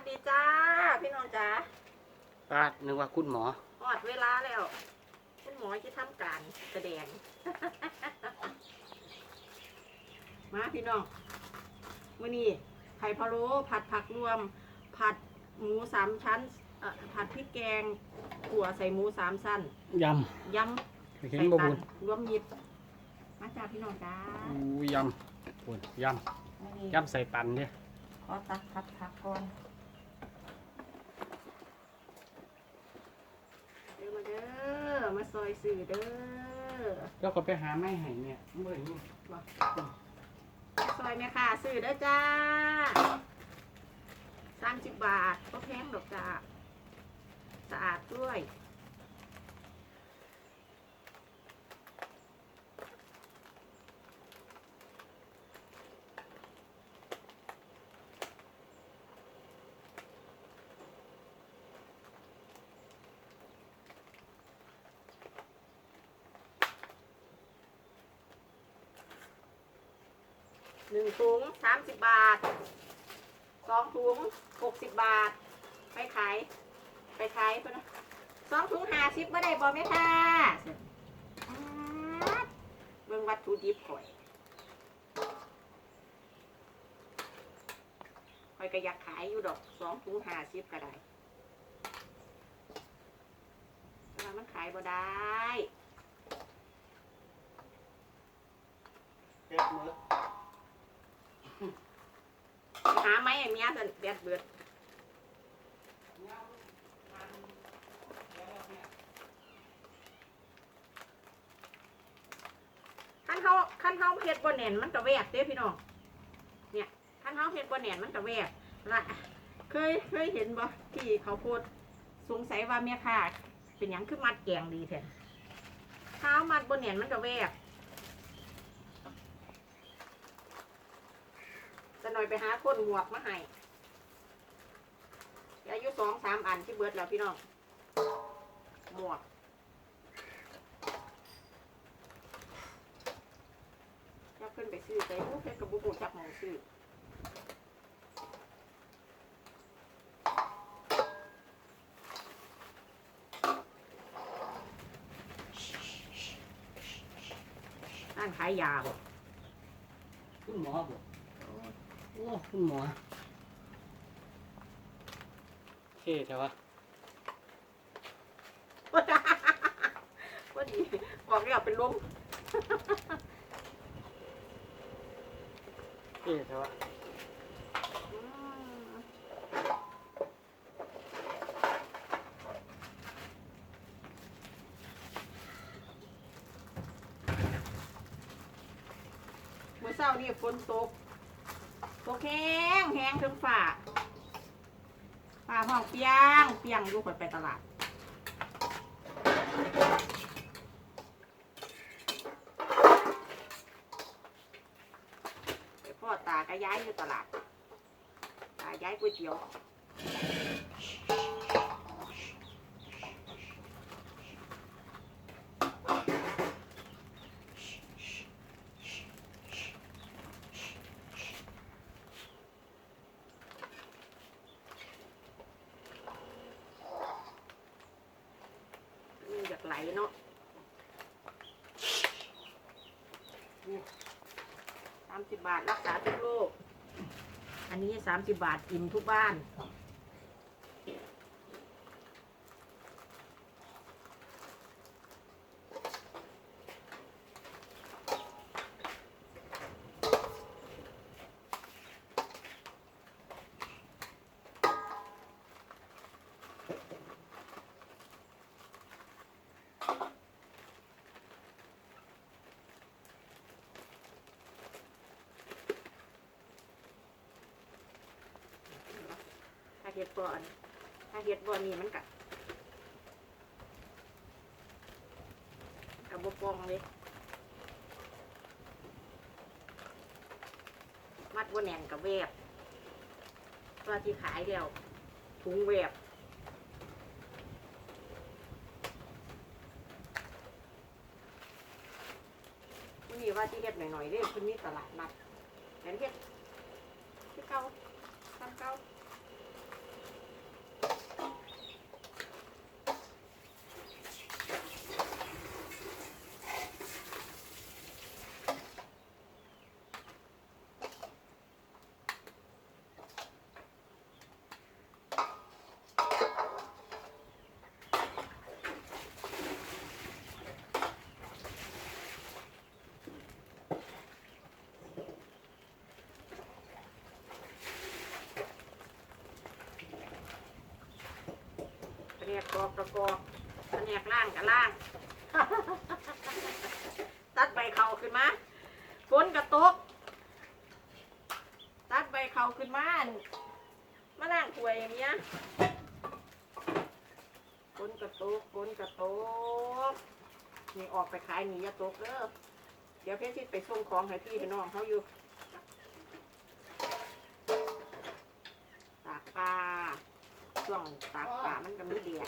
สดีจ้า พี่น้องจ้าป้านึกว่าคุณหมอหอดเวลาแล้ว คุณหมอจะทำการแสดง มาพี่น้องมื่อนี้ไข่พะโล้ผัดผักรวม ผัดหมูสามชั้นเอ่อผัดพริกแกงขั่วใส่หมูสามสั้นยยำำเห็นใส่บ่ตับุนญรวมมิตรมาจ้าพี่น้องจ้าอู้ยำบุญยมื้อนี้ำยำใส่ตันเด้ขอตักผัดผักก่อนเด้อมาเด้อ มาซอยสื่อเด้อแล้วก็ไปหาไม้ให้เนี่ยเมื่อนี้มาซอยแม่ค่ะสื่อเด้อจ้าสามสิบบาทก็แพงดอกจ้าสะอาดด้วย หนึ่งถุงสามสิบบาทสองถุงหกสิบบาท ไปขาย ไปขายเพิ่นนะสองถุงห้าสิบไม่ได้บอกไหมค่ะเบิ่งวัตถุดิบข่อยข่อยก็อยากขายอยู่ดอกสองถุงห้าสิบก็ได้แต่มันขายบ่ได้เด็ดมือ หาไหมไอ้เมียสันเบียดเบิดขั้นเขาขั้นเขาเฮ็ดบ่แน่นมันก็แวกเด้พี่น้องเนี่ยขั้นเขาเฮ็ดบ่แน่นมันก็แวกละเคยเคยเห็นบ่ที่เขาโพดสงสัยว่าเมียค่ะเป็นหยังคือมัดแกงดีแท้เท้ามัดบ่แน่นมันก็แวกจะ หน่อยไปหาคนหมวกมาให้เดี๋ยอายุสองสามอันที่เบิดแล้วพี่น้อง หมวกถ้าขึ้นไปซื้อไปผู้เพชรกับบุบจักมองซื้อร้านขายยาบ่คุณหมอบ่ อ้คุณหมอเท่แต่ว่าพอดีบอกแล้วเป็นลมเท่แต่ว่าอืมเมื่อเช้านี่ฝนตก ตกแห้งแห้งถึงฝ่าฝ่าหองเปียงเปียงอยู่คนไปตลาดไปพ่อตาก็ย้ายอยู่ตลาดตาย้ายก๋วยเตี๋ยว มันอยากไหลเนาะสามสิ บาทรักษาทุกโรคอันนี้สามสิบบาทอิ่มทุกบ้าน เห็ดบ่อนถ้าเห็ดบ่อนนี่มันกักับบปองเลยมัดบ่แน่นกับแวบตัวที่ขายเดียวถุงแวบนนี้ว่าที่เฮ็ดหน่อยๆเด้คุณมีตลาดนัดแม่นเฮ็ดที่เก่าทำเก่า กกรอกกระกอกแผนกล่างกับล่าง ตัดใบเข่าขึ้นมาฝนกระตก ตัดใบเข่าขึ้นมาอั่นมาล่างถวยอย่างเงี้ยฝนกระตกฝนกระตกนี่ออกไปขายหนีอย่าตกเด้อเดี๋ยวเพี่ชิดไปส่งของให้พี่ให้น้องเขาอยู่ ช่วงตากปลามันก็มีเดียด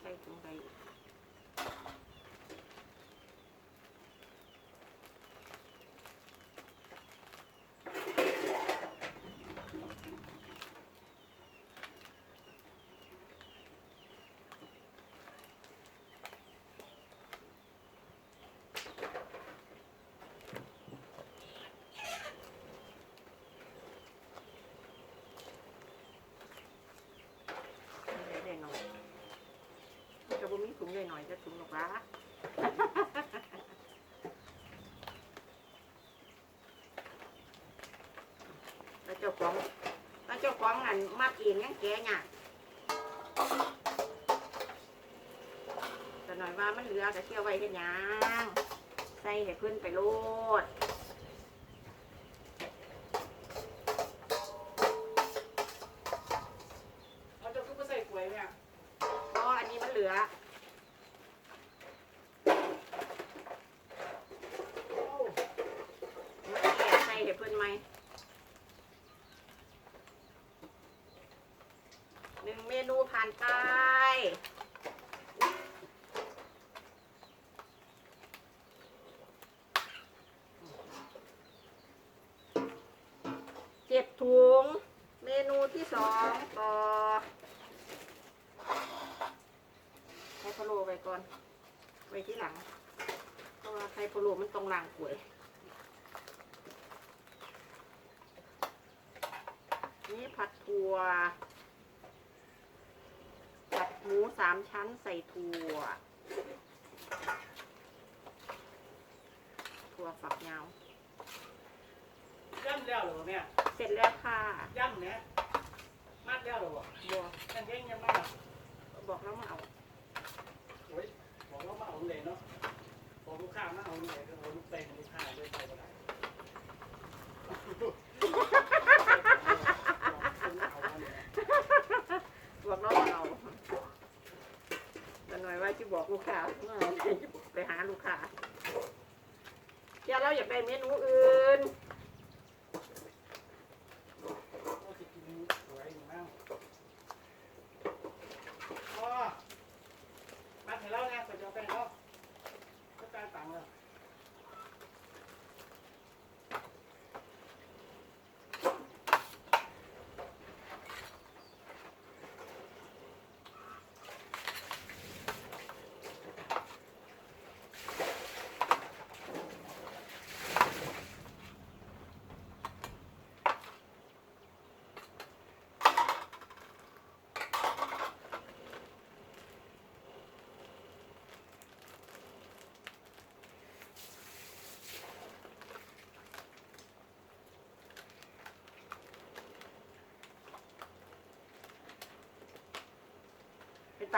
ใส่ถุงไปอีกได้ได้หน่อยจะบ่มี ถุงได้หน่อยจะถุงหรอกละแล้วเจ้าของแล้วเจ้าของอันมัดเองยังแกะเนี่ยแต่หน่อยว่ามันเหลือก็เที่ยวไว้เฮ็ดหยังใส่ให้เพิ่อนไปโลด เจ็ดถุง เมนูที่สองต่อไข่พะโล้ไว้ก่อน ไว้ที่หลัง เพราะว่าไข่พะโล้มันต้องล้างกล้วย นี่ผัดถั่ว ผัดหมูสามชั้นใส่ถั่ว ถั่วฝักยาว ย่ำแล้วเหรอเนี่ยเสร็จแล้วค่ะย่ำเนี่ยมัดแล้วเหรอบัวกันเย่งยังมากบอกแล้วมาเอาโอ้ยบอกว่ามาเอาเลยเนาะบอกลูกค้ามาเอาเลยก็เอาลูกเต็งลูกค้าด้วยไปก็ได้เอาเลย บอกแล้วมาเอาแต่หน่อย ว่าจะบอกลูกค้าว่าจะไปหาลูกค้าเดี๋ยวเราอยากได้เมนูอื่น ก็จะกินสวยอยู่มากอ๋อมาถึงแล้วนะก็จะไปเนาะก็การตังค์แล้ว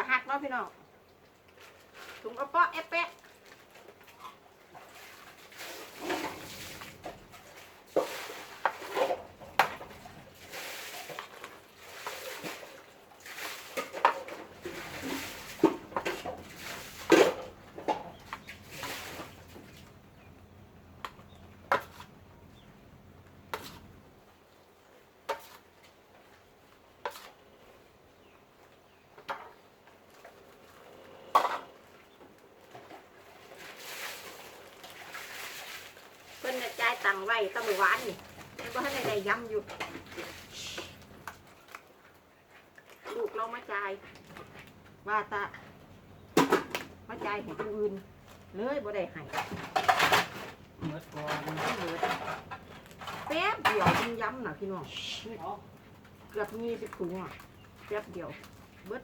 ก็หักเนาะพี่น้องถุงกระเปาะเอฟเปะ ตังค์ไว้ตั้งแต่วานนี่แต่ว่าให้ได้ย้ำอยู่ ลูกเรามาจ่ายว่าตามาจ่ายให้ผู้อื่นเลยบ่ได้ให้เมื่อก่อนไม่เหลือแป๊บเดียวมันย้ำน่ะพี่น้องเนาะเกือบยี่สิบถุงอะแป๊บเดียวเบิด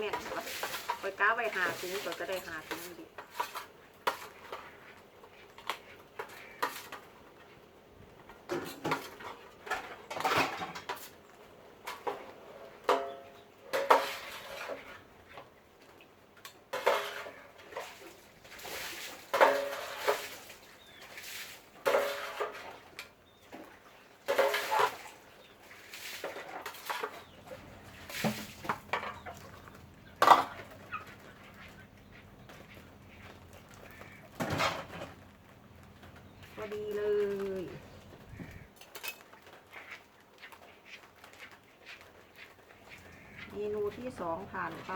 เนี่ยไปก้าไปหาถุงก็จะได้หาถุงดี ดีเลย เมนูที่สองผ่านไป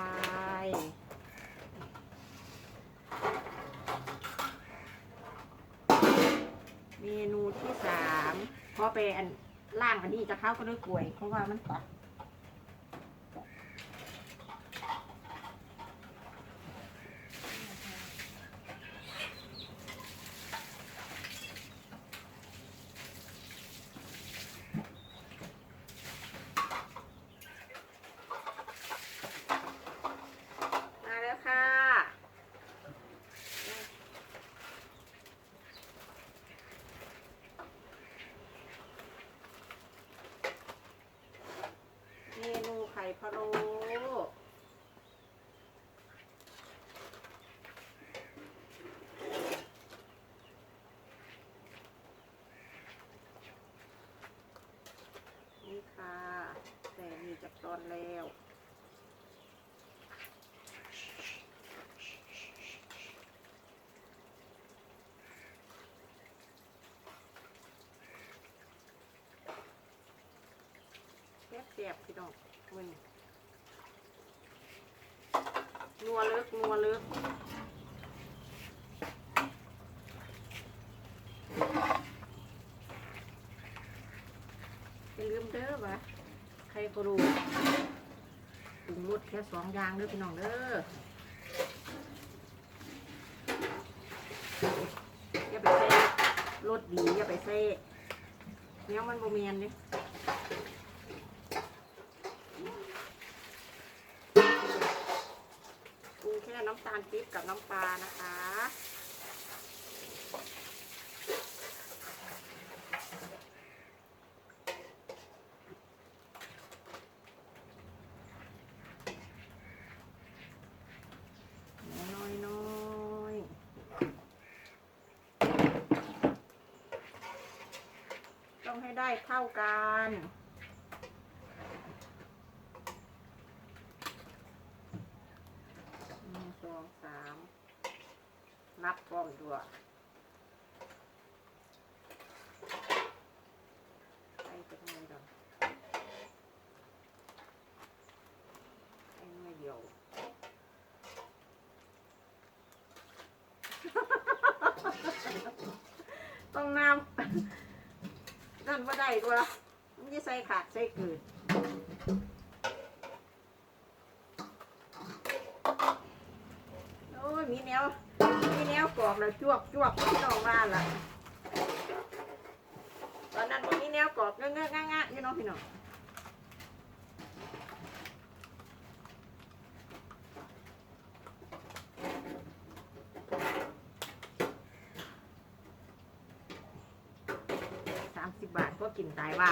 เมนูที่สามพอไปอันล่างอันนี้จะเข้าก็ด้วยกล้วย เพราะว่ามันตัดมาแล้วค่ะ เมนูไข่พะโล้นี่ค่ะ แต่มีจาก ตอนแล้วแซ่บแซ่บๆพี่น้องมึนนัวเลิกนัวเลิกอย่าลืมเด้อวะ ใครก็รู้ปรุงรสแค่สองอย่างเด้อพี่น้องเด้ออย่าไปเซ่รสดีอย่าไปเซ่เนี้ยมันโบเมียนเด้ปรุงแค่น้ำตาลปี๊บกับน้ำปลานะคะ น้อยน้อยๆต้องให้ ได้เท่ากัน หนึ่งสองสาม นับพร้อมด้วยไปจากไหนดอกไอ้หน่เดียวต้องนำ นั่นว่าได้ตัวละมันจะใส่ขาดใส่เกิดโอ้ยมีแนวมีแนวกรอบแล้วจวกจวกพี่น้องบ้านละตอนนั้นมีแนวกรอบเงอะเงองะงะอยู่เน้องพี่น้องสามสิบบาทก็กินตาย ว่า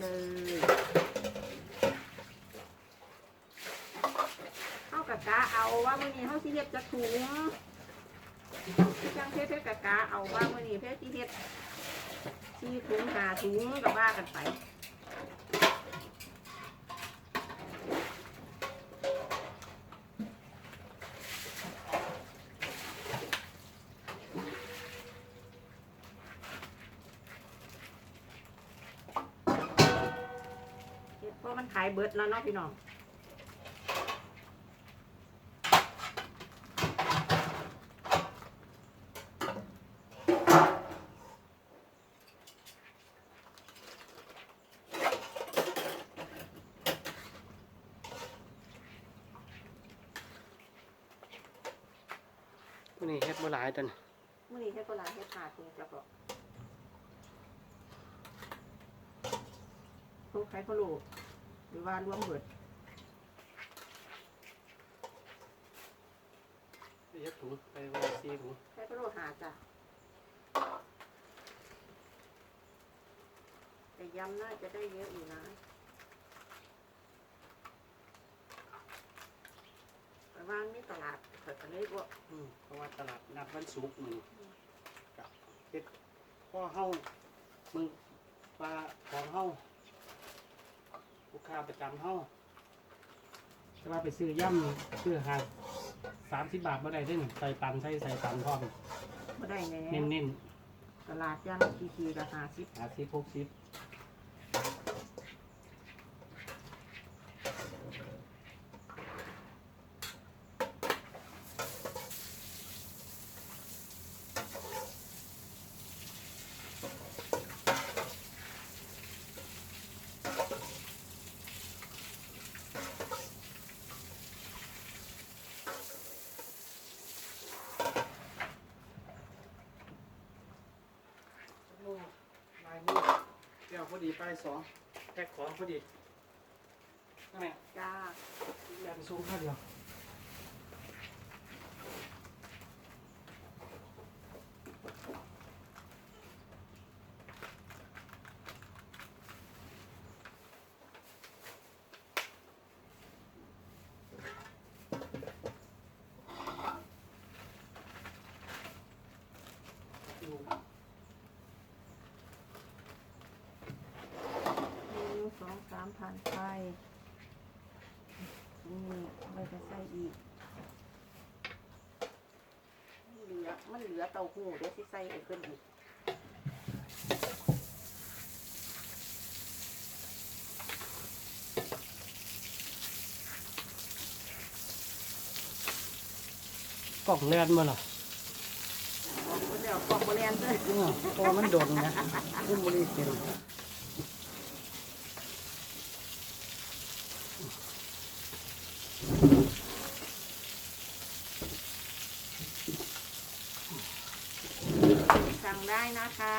เลยเอากะกะเอาว่ามื่อนี้เฮาสิเฮ็ดจะถุงจังเพชรเพชรกะกะเอาว่ามื่อนี้เพชรสิเฮ็ดสี่ถุงหาถุงกับว่ากันไป มันขาย เบิดแล้วเนาะพี่น้องมื้อนี้เฮ็ดบ่หลายตันมื่อนี้ให้คนร้านให้ขาดจริงจะบอกทุกใครเขารู้ หรือว่ารวมเบิดเฮ็ดถุงไปไว้ซีถุงใครเขารู้หาจ้ะแต่ยำน่าจะได้เยอะอยู่นะแต่ว่านี่ตลาดเปิดกันเลยว่าอืมเพราะว่าตลาดนัดวันศุกร์มื้อนี้กับเฮ็ดพ่อเฮามึงปลาของเฮา ลูกค้าประจำเฮาแต่ว่าไปซื้อย่ำซื้อหาสามสิบบาทบ่ได้เด้นใส่ตันใส่ใส่ตันพร้อมไม่ได้แน่เน้นเน้นตลาดย่างทีทีราคาสิบหาสิบหกสิบ ลายมือเดี๋ยวพอดีไปสองแพ็คของพอดีนั่นแหละจ้าแรงสูงข้าเดียว หนึ่งสองสามพันไปนี่เราจะใส่อีกมันเหลือมันเหลือเต้าหู้เดี๋ยวสิใส่อีกขึ้นอีกกล่องแลนมาหรอออกเดี๋ยวกล่องโบราณเลย เพราะว่ามันโดนนะอุ้มบริเต็ม สั่งได้ นะคะ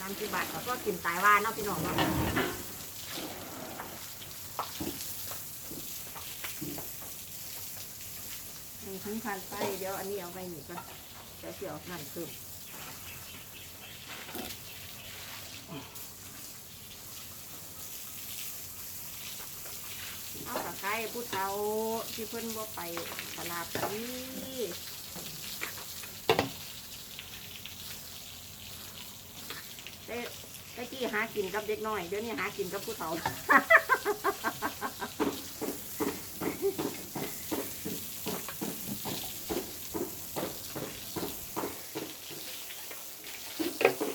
สามสิบบาทเขาก็กินตายว่าเนาะพี่น้องเนาะ หนึ่งถึงพันไป เดี๋ยวอันนี้เอาไปหนีก่อนเดี๋ยวเสียวนั่นเพิ่มเอาตะไคร้ผู้เฒ่าที่เพิ่นบ่าไปตลาดนี้แต่แต่กี้หากินกับเด็กน้อย เดี๋ยวนี้หากินกับผู้เฒ่า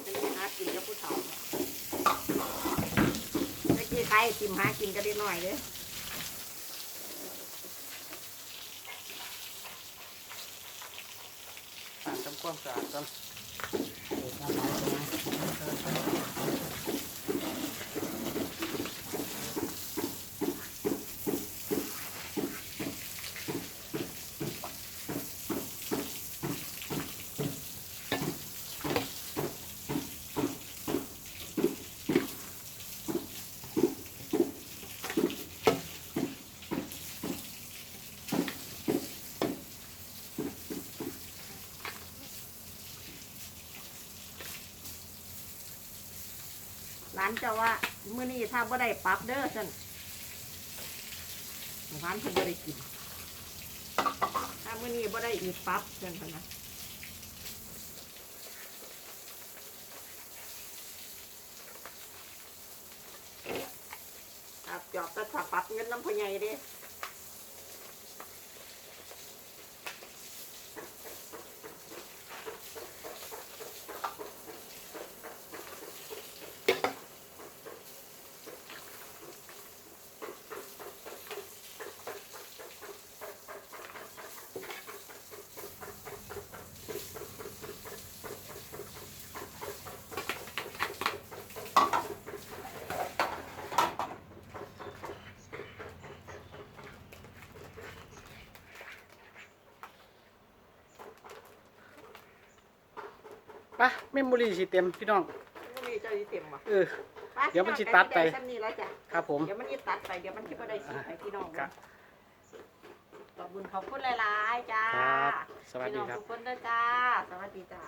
อันนี้หากินกับผู้เฒ่าแกินหากินกันเด็กน้อยเด้อานเจ้าว่ามื่อนี้ถ้าบ่ได้ปรับเด้อซั่นหวานเพิ่นบ่ได้กิน ถ้ามื่อนี้บ่ได้อีกปรับซั่นพะนะจอบแต่ถ้าปรับเงินน้ำพญายเดิ ไปเมมโมรี่สิเต็มพี่น้องไม่มีเจ้าอีเต็มว่ะเออ ไปเดี๋ยวมันสิตัดไปพี่น้องกันที่ได้ซ้ำนี่แล้วจ้ะครับผม เดี๋ยวมันจะตัดไปเดี๋ยวมันจะไม่ได้สิให้พี่น้องครับขอบคุณขอบคุณหลายๆจ้าครับ สวัสพี่ดีน้องครับ ทุกคนด้วยจ้า สวัสดีจ้า